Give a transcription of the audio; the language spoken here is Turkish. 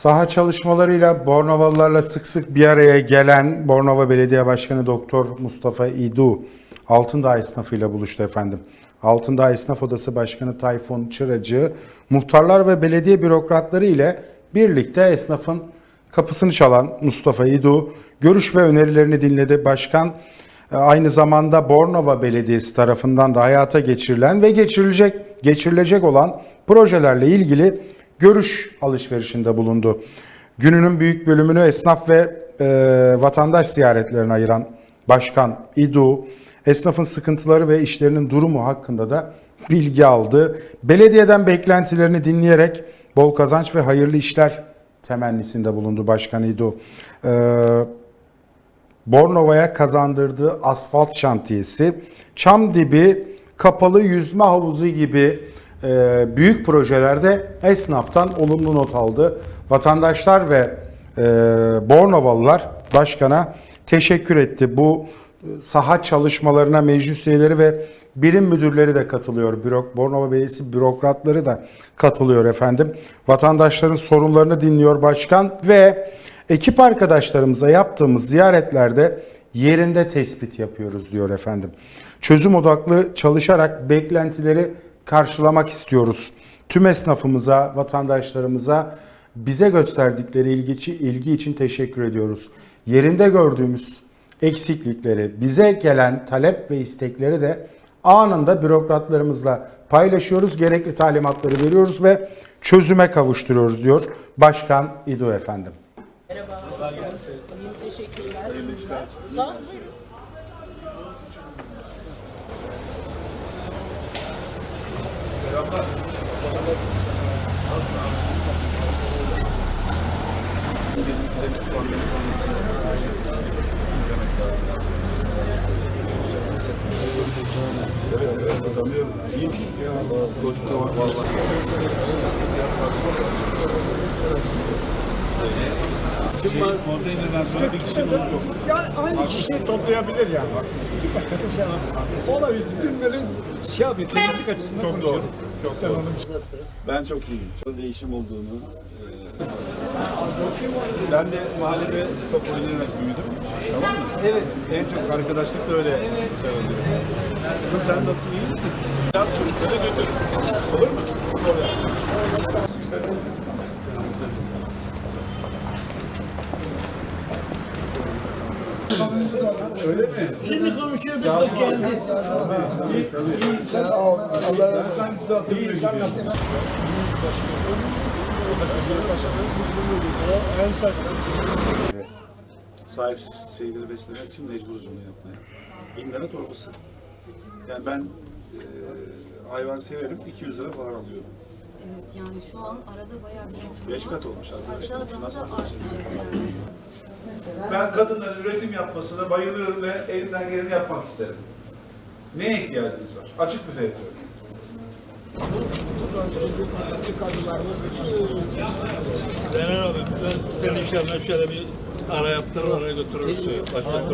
Saha çalışmalarıyla Bornovalılarla sık sık bir araya gelen Bornova Belediye Başkanı Doktor Mustafa İdu Altındağ esnafıyla buluştu efendim. Altındağ Esnaf Odası Başkanı Tayfun Çıracı, muhtarlar ve belediye bürokratları ile birlikte esnafın kapısını çalan Mustafa İdu görüş ve önerilerini dinledi. Başkan e, aynı zamanda Bornova Belediyesi tarafından da hayata geçirilen ve geçirilecek geçirilecek olan projelerle ilgili görüş alışverişinde bulundu. Gününün büyük bölümünü esnaf ve e, vatandaş ziyaretlerine ayıran Başkan İdu, esnafın sıkıntıları ve işlerinin durumu hakkında da bilgi aldı. Belediyeden beklentilerini dinleyerek bol kazanç ve hayırlı işler temennisinde bulundu Başkan İdu. Ee, Bornova'ya kazandırdığı asfalt şantiyesi, Çamdibi kapalı yüzme havuzu gibi büyük projelerde esnaftan olumlu not aldı. Vatandaşlar ve e, Bornovalılar başkana teşekkür etti. Bu e, saha çalışmalarına meclis üyeleri ve birim müdürleri de katılıyor. Bürok, Bornova Belediyesi bürokratları da katılıyor efendim. Vatandaşların sorunlarını dinliyor başkan ve ekip arkadaşlarımıza yaptığımız ziyaretlerde yerinde tespit yapıyoruz diyor efendim. Çözüm odaklı çalışarak beklentileri karşılamak istiyoruz. Tüm esnafımıza, vatandaşlarımıza bize gösterdikleri ilgi, ilgi için teşekkür ediyoruz. Yerinde gördüğümüz eksiklikleri, bize gelen talep ve istekleri de anında bürokratlarımızla paylaşıyoruz. Gerekli talimatları veriyoruz ve çözüme kavuşturuyoruz diyor Başkan İdo efendim. Teşekkürler. Sağ olun. Yani aynı kişi toplayabilir yani. Bak, iki dakikada şey yapar. Olabilir. Dün böyle şey yapıyor. Temizlik açısından Çok doğru. Çok doğru. Ben çok iyiyim. Çok değişim olduğunu. eee, Ben de mahallede top oynayarak büyüdüm. Tamam mı? Evet. En çok arkadaşlık da öyle oluyor. Kızım sen nasılsın iyi misin? Yaz çocukları götür. Olur mu? Şimdi konuşuyorduk bak geldi. Ben size hatırlıyorum. Sahipsiz şeyleri beslemek için mecburuz onu yapmaya. Bin torbası. Yani ben eee, hayvan severim, 200 lira falan alıyorum. Evet yani şu an arada bayağı bir uçurum Beş kat olmuş arkadaşlar. Hatta daha da artacak yani. Ben kadınların üretim yapmasına bayılıyorum ve elimden geleni yapmak isterim. Neye ihtiyacınız var? Açık büfe yapıyorum. Zeynep abi ben senin yerine şöyle bir ara yaptırır araya götürürüz. Başka